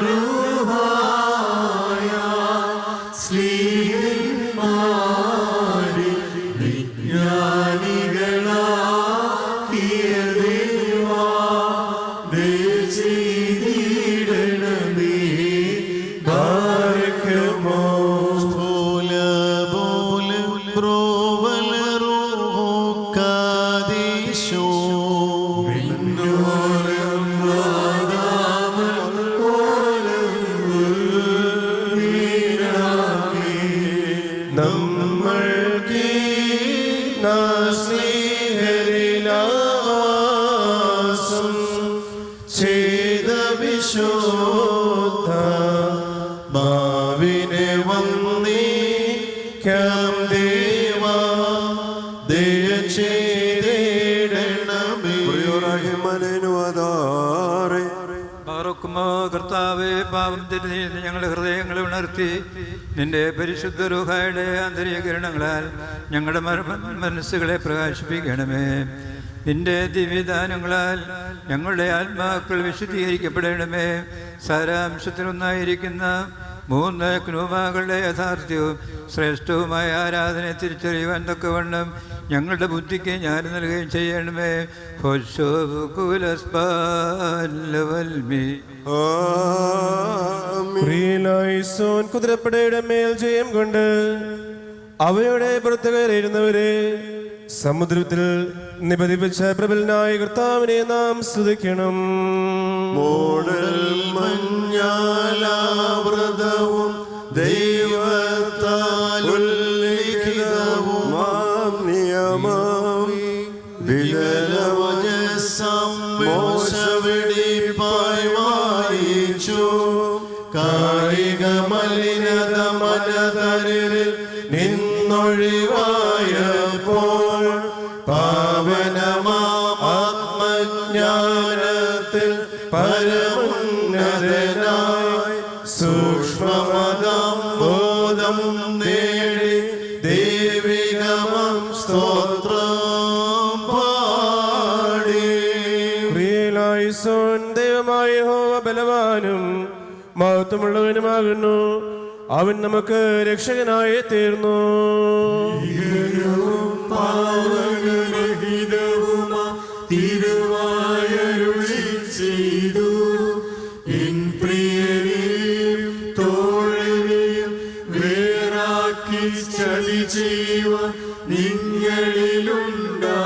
blue. നമ്മൾക്ക് നാസ്നേഹരിലാവാസം ചെയ്ത വിശോധ ഭാവിനെ വന്ദിക്കാം ദേവാ. ദയ ചെയ്തിടണമേ. പാറക്കുമോ കർത്താവെ പാപം തിരിഞ്ഞ് ഞങ്ങളുടെ ഹൃദയങ്ങളെ ഉണർത്തി നിന്റെ പരിശുദ്ധ രൂഹായുടെ ആന്തരീകരണങ്ങളാൽ ഞങ്ങളുടെ മന- മനസ്സുകളെ പ്രകാശിപ്പിക്കണമേ. നിന്റെ ദിവ്യദാനങ്ങളാൽ ഞങ്ങളുടെ ആത്മാക്കൾ വിശുദ്ധീകരിക്കപ്പെടണമേ. സാരാംശത്തിലൊന്നായിരിക്കുന്ന മൂന്ന് ക്രൂമാകളുടെ യഥാർത്ഥ്യവും ശ്രേഷ്ഠവുമായ ആരാധന തിരിച്ചറിയുവാൻ തക്കവണ്ണം ഞങ്ങളുടെ ബുദ്ധിക്ക് ഞാൻ നൽകുകയും ചെയ്യണമേ. കുതിരപ്പടയുടെ മേൽ ജയം കൊണ്ട് അവയുടെ പുറത്തു കയറിയിരുന്നവരെ സമുദ്രത്തിൽ നിപതിപ്പിച്ച പ്രബലനായ കർത്താവിനെ നാം സ്തുതിക്കണം. മോടൽ കായിക മലിനത നിന്നൊഴിവായപ്പോൾ ആത്മജ്ഞാനത്തിൽ പരമുന്നതനായി സൂക്ഷ്മമതം ബോധം നേടി ദേവികമം സ്തോത്രം പാടി. പ്രിയലായിസോൻ ദൈവമായ ഹോവ ബലവാനും മഹത്വമുള്ളവനുമാകുന്നു. അവൻ നമുക്ക് രക്ഷകനായി തീർന്നു. നിങ്ങളിലുണ്ടാ